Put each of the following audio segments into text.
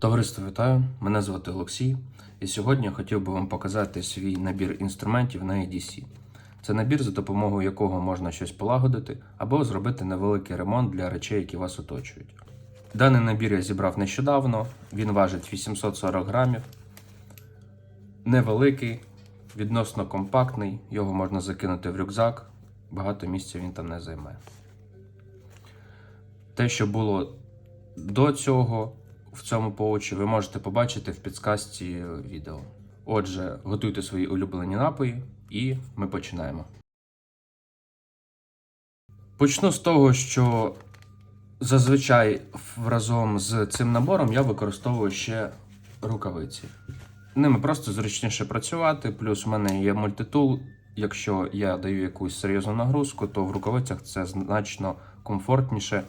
Товариство вітаю! Мене звати Олексій, і сьогодні я хотів би вам показати свій набір інструментів на EDC. Це набір, за допомогою якого можна щось полагодити або зробити невеликий ремонт для речей, які вас оточують. Даний набір я зібрав нещодавно, він важить 840 грамів. Невеликий, відносно компактний, його можна закинути в рюкзак, багато місця він там не займе. Те, що було до цього в цьому поучі, ви можете побачити в підсказці відео. Отже, готуйте свої улюблені напої, і ми починаємо. Почну з того, що зазвичай разом з цим набором я використовую ще рукавиці. Ними просто зручніше працювати, плюс в мене є мультитул. Якщо я даю якусь серйозну нагрузку, то в рукавицях це значно комфортніше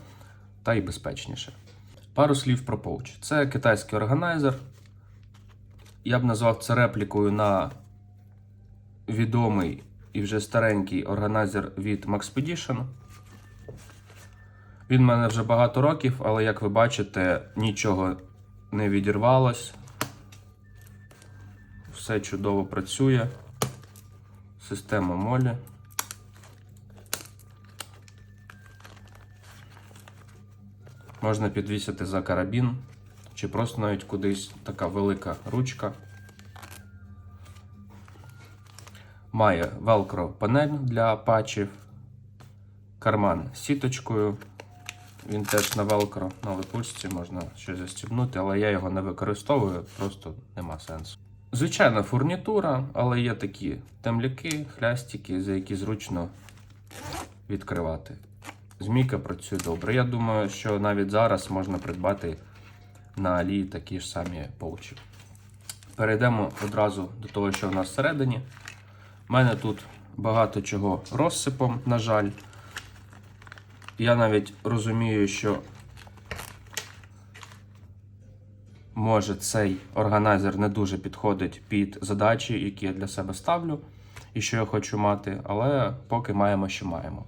та й безпечніше. Пару слів про Pouch. Це китайський органайзер. Я б назвав це реплікою на відомий і вже старенький органайзер від Maxpedition. Він в мене вже багато років, але як ви бачите, нічого не відірвалось. Все чудово працює. Система молі. Можна підвісити за карабін, чи просто навіть кудись така велика ручка. Має велкро панель для патчів, карман з сіточкою. Він теж на велкро, на липучці можна щось застібнути, але я його не використовую, просто нема сенсу. Звичайна фурнітура, але є такі темляки, хлястики, за які зручно відкривати. Змійка працює добре. Я думаю, що навіть зараз можна придбати на Алі такі ж самі поучі. Перейдемо одразу до того, що в нас всередині. У мене тут багато чого розсипом, на жаль. Я навіть розумію, що може цей органайзер не дуже підходить під задачі, які я для себе ставлю і що я хочу мати, але поки маємо, що маємо.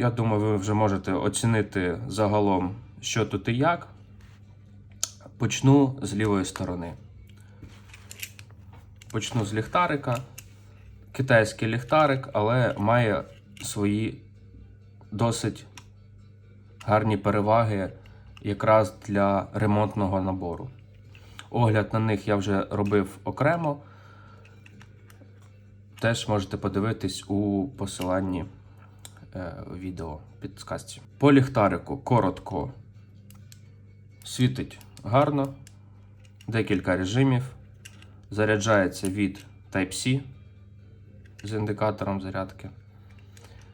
Я думаю, ви вже можете оцінити загалом, що тут і як. Почну з лівої сторони. Почну з ліхтарика. Китайський ліхтарик, але має свої досить гарні переваги якраз для ремонтного набору. Огляд на них я вже робив окремо. Теж можете подивитись у посиланні е, відео підсказці. По ліхтарику коротко світить гарно, декілька режимів. Заряджається від Type-C з індикатором зарядки.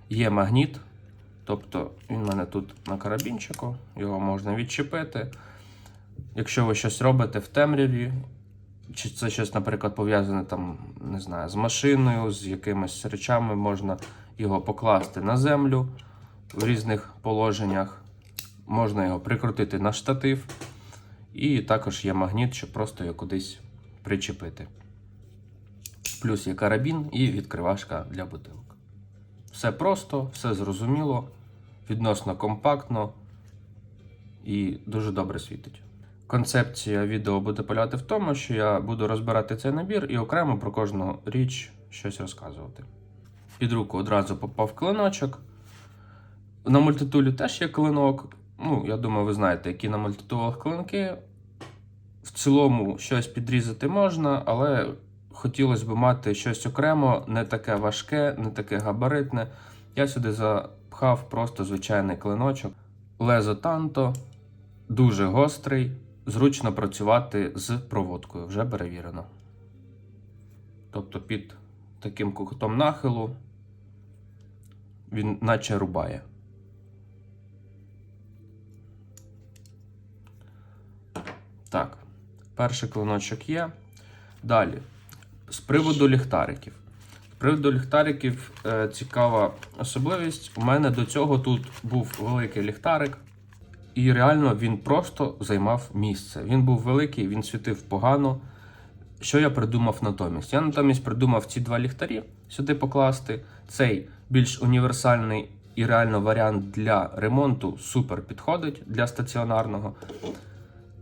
Є магніт, тобто він в мене тут на карабінчику, його можна відчепити. Якщо ви щось робите в темряві, чи це щось, наприклад, пов'язане там, не знаю, з машиною, з якимись речами, можна його покласти на землю в різних положеннях. Можна його прикрутити на штатив. І також є магніт, щоб просто його кудись причепити. Плюс є карабін і відкривашка для бутилок. Все просто, все зрозуміло, відносно компактно і дуже добре світить. Концепція відео буде полягати в тому, що я буду розбирати цей набір і окремо про кожну річ щось розказувати. Під руку одразу попав клиночок. На мультитулі теж є клинок. Ну, я думаю, ви знаєте, які на мультитулах клинки. В цілому щось підрізати можна, але хотілося б мати щось окремо, не таке важке, не таке габаритне. Я сюди запхав просто звичайний клиночок. Лезо танто, дуже гострий, зручно працювати з проводкою, вже перевірено. Тобто під таким кутом нахилу він наче рубає. Так, перший клиночок є. Далі, з приводу ліхтариків. З приводу ліхтариків е, цікава особливість. У мене до цього тут був великий ліхтарик, і реально він просто займав місце. Він був великий, він світив погано. Що я придумав натомість? Я натомість придумав ці два ліхтарі сюди покласти. Цей більш універсальний і реально варіант для ремонту супер підходить для стаціонарного.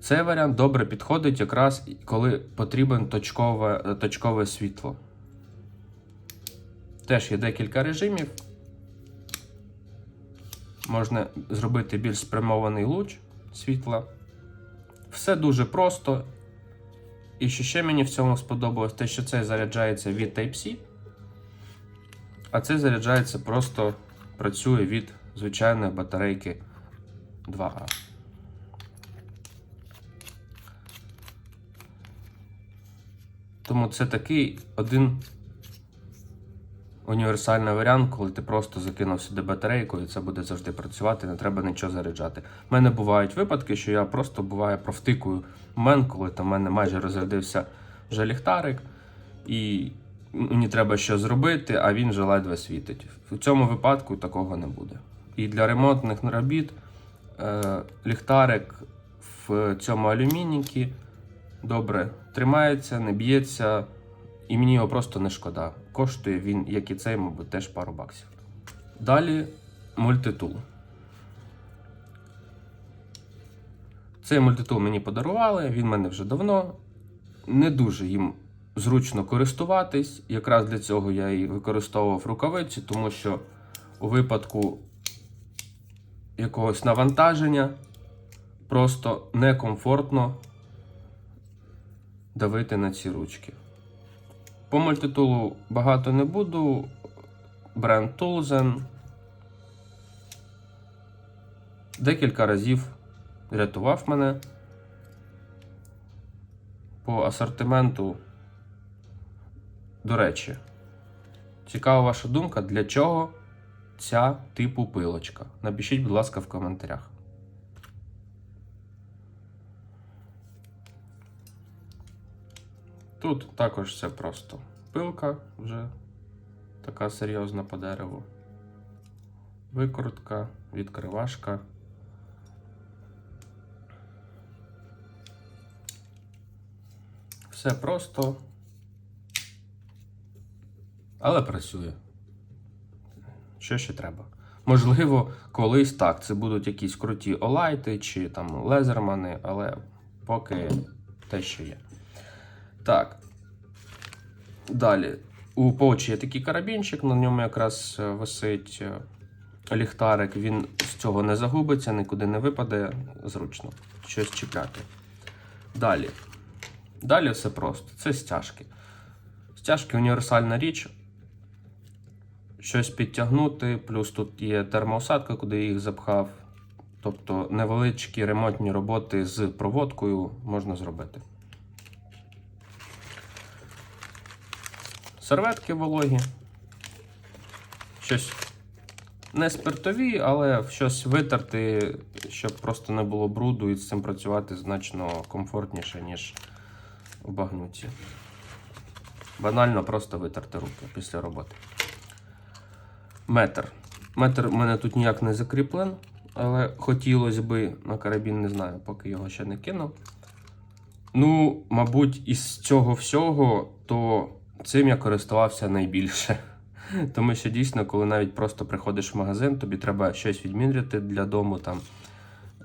Цей варіант добре підходить якраз коли потрібен точкове, точкове світло. Теж є декілька режимів. Можна зробити більш спрямований луч світла. Все дуже просто. І що ще мені в цьому сподобалось, те, що це заряджається від Type-C, а це заряджається просто працює від звичайної батарейки 2А. Тому це такий один універсальний варіант, коли ти просто закинув сюди батарейку і це буде завжди працювати, не треба нічого заряджати. У мене бувають випадки, що я просто буває провтикую момент, коли там в мене майже розрядився вже ліхтарик, і мені треба щось зробити, а він вже ледве світить. В цьому випадку такого не буде. І для ремонтних робіт е, ліхтарик в цьому алюмінікі добре тримається, не б'ється, і мені його просто не шкода. Коштує він, як і цей, мабуть, теж пару баксів. Далі мультитул. Цей мультитул мені подарували, він мене вже давно. Не дуже їм зручно користуватись. Якраз для цього я і використовував рукавиці, тому що у випадку якогось навантаження просто некомфортно давити на ці ручки. По мультитулу багато не буду. Бренд Toolzen. Декілька разів рятував мене. По асортименту. До речі, цікава ваша думка, для чого ця типу пилочка? Напишіть, будь ласка, в коментарях. Тут також все просто. Пилка вже така серйозна по дереву. Викрутка, відкривашка. Все просто. Але працює. Що ще треба? Можливо, колись так. Це будуть якісь круті олайти чи там лезермани, але поки те, що є. Так. Далі. У Поучі є такий карабінчик, на ньому якраз е, висить е, ліхтарик. Він з цього не загубиться, нікуди не випаде. Зручно щось чіпляти. Далі. Далі все просто. Це стяжки. Стяжки універсальна річ. Щось підтягнути, плюс тут є термоосадка, куди їх запхав. Тобто невеличкі ремонтні роботи з проводкою можна зробити. Серветки вологі. Щось не спиртові, але щось витерти, щоб просто не було бруду і з цим працювати значно комфортніше, ніж у багнюці. Банально просто витерти руки після роботи. Метр. Метр у мене тут ніяк не закріплен, але хотілося би на карабін, не знаю, поки його ще не кинув. Ну, мабуть, із цього всього, то цим я користувався найбільше. Тому що дійсно, коли навіть просто приходиш в магазин, тобі треба щось відміряти для дому там. е,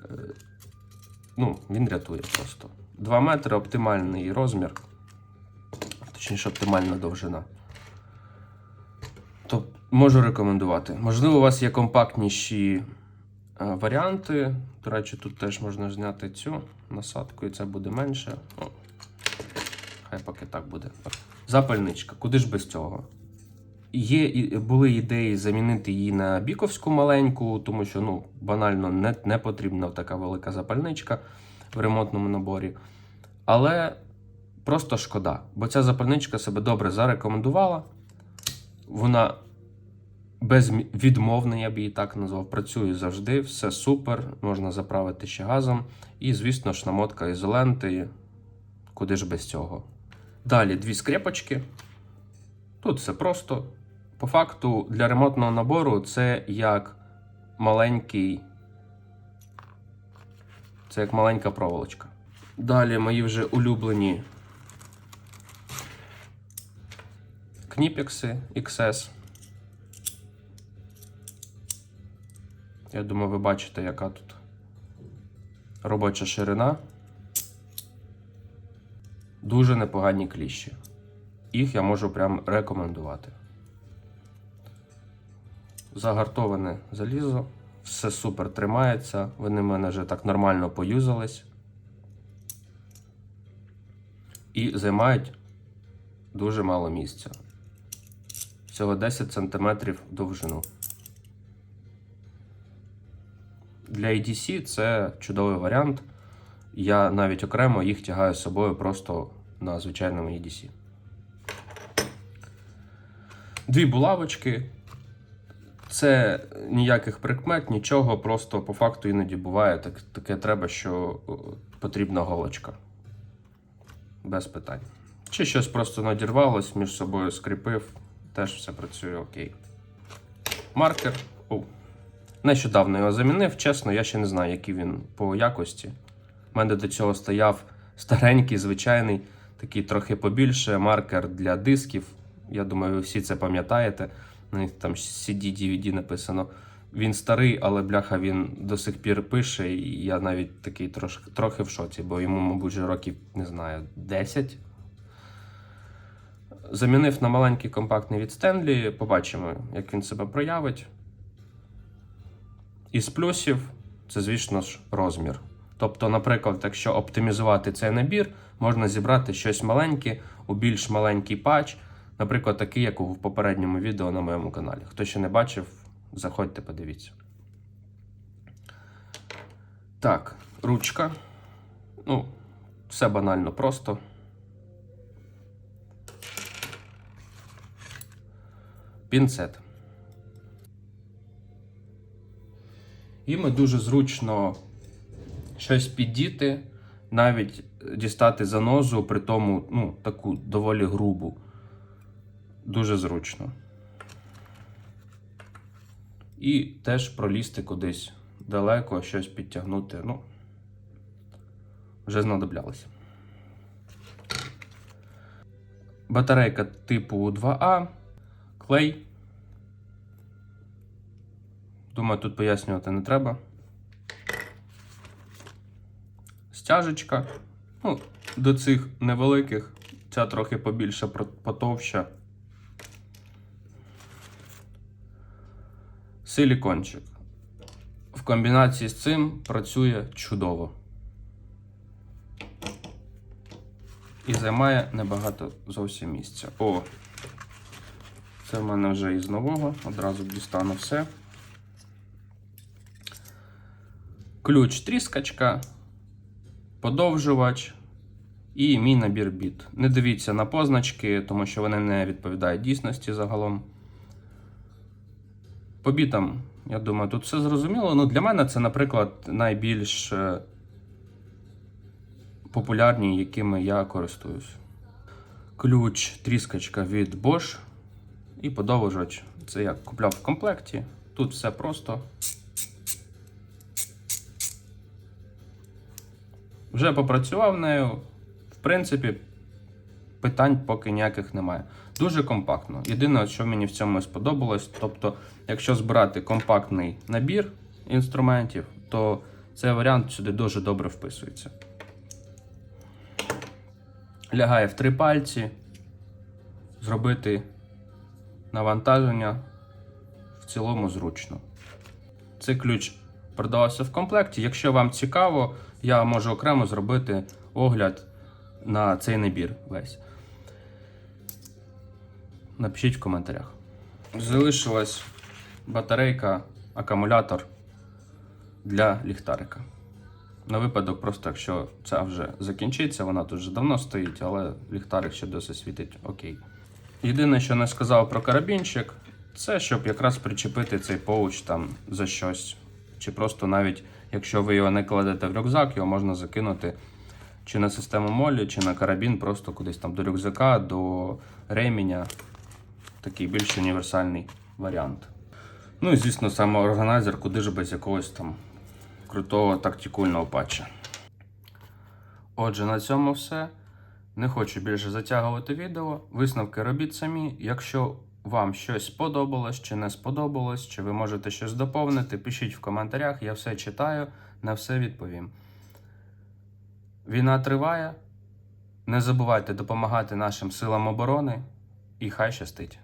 Ну, він рятує просто. 2 метри оптимальний розмір. Точніше, оптимальна довжина. То можу рекомендувати. Можливо, у вас є компактніші е, варіанти. До речі, тут теж можна зняти цю насадку, і це буде менше. О, хай поки так буде. Запальничка, куди ж без цього? Є, були ідеї замінити її на біковську маленьку, тому що ну, банально не, не потрібна така велика запальничка в ремонтному наборі. Але просто шкода, бо ця запальничка себе добре зарекомендувала. Вона безвідмовна, я б її так назвав. Працює завжди, все супер, можна заправити ще газом. І, звісно ж, намотка ізоленти. Куди ж без цього? Далі дві скрепочки. Тут все просто. По факту, для ремонтного набору це як маленький. Це як маленька проволочка. Далі мої вже улюблені кніпекси XS. Я думаю, ви бачите, яка тут робоча ширина. Дуже непогані кліщі. Їх я можу прям рекомендувати. Загартоване залізо, все супер тримається. Вони в мене вже так нормально поюзались. І займають дуже мало місця. Всього 10 см довжину. Для EDC це чудовий варіант. Я навіть окремо їх тягаю з собою просто на звичайному EDC. Дві булавочки. Це ніяких прикмет, нічого, просто по факту іноді буває так, таке треба, що потрібна голочка. Без питань. Чи щось просто надірвалось, між собою скріпив, теж все працює окей. Маркер. О, Нещодавно його замінив. Чесно, я ще не знаю, який він по якості. У мене до цього стояв старенький, звичайний, такий трохи побільше маркер для дисків. Я думаю, ви всі це пам'ятаєте. На них там CD, DVD написано. Він старий, але бляха він до сих пір пише, і я навіть такий трошки, трохи в шоці, бо йому, мабуть, вже років, не знаю, 10. Замінив на маленький компактний від Stanley. Побачимо, як він себе проявить. Із плюсів це, звісно ж, розмір. Тобто, наприклад, якщо оптимізувати цей набір, можна зібрати щось маленьке у більш маленький патч, наприклад, такий, як у попередньому відео на моєму каналі. Хто ще не бачив, заходьте, подивіться. Так, ручка. Ну, все банально просто. Пінцет. Їм дуже зручно щось піддіти, навіть дістати занозу, при тому ну, таку доволі грубу. Дуже зручно. І теж пролізти кудись далеко, щось підтягнути. Ну, вже знадоблялося. Батарейка типу 2А, клей. Думаю, тут пояснювати не треба. Стяжечка. Ну, до цих невеликих, ця трохи побільша, потовща. Силікончик. В комбінації з цим працює чудово. І займає небагато зовсім місця. О! Це в мене вже із нового. Одразу дістану все. ключ тріскачка, подовжувач і мій набір біт. Не дивіться на позначки, тому що вони не відповідають дійсності загалом. По бітам, я думаю, тут все зрозуміло. Ну, для мене це, наприклад, найбільш е, популярні, якими я користуюсь. Ключ тріскачка від Bosch і подовжувач. Це я купляв в комплекті. Тут все просто. Вже попрацював нею. В принципі, питань поки ніяких немає. Дуже компактно. Єдине, що мені в цьому сподобалось, тобто, якщо збирати компактний набір інструментів, то цей варіант сюди дуже добре вписується. Лягає в три пальці, зробити навантаження в цілому зручно. Цей ключ продавався в комплекті. Якщо вам цікаво, я можу окремо зробити огляд на цей набір весь. Напишіть в коментарях. Залишилась батарейка, акумулятор для ліхтарика. На випадок, просто якщо це вже закінчиться, вона тут вже давно стоїть, але ліхтарик ще досить світить окей. Єдине, що не сказав про карабінчик, це щоб якраз причепити цей поуч там за щось. Чи просто навіть якщо ви його не кладете в рюкзак, його можна закинути чи на систему молі, чи на карабін, просто кудись там до рюкзака, до реміння. Такий більш універсальний варіант. Ну і звісно, саме органайзер, куди ж без якогось там крутого тактикульного патча. Отже, на цьому все. Не хочу більше затягувати відео. Висновки робіть самі. Якщо вам щось сподобалось чи не сподобалось, чи ви можете щось доповнити, пишіть в коментарях, я все читаю, на все відповім. Війна триває. Не забувайте допомагати нашим силам оборони і хай щастить!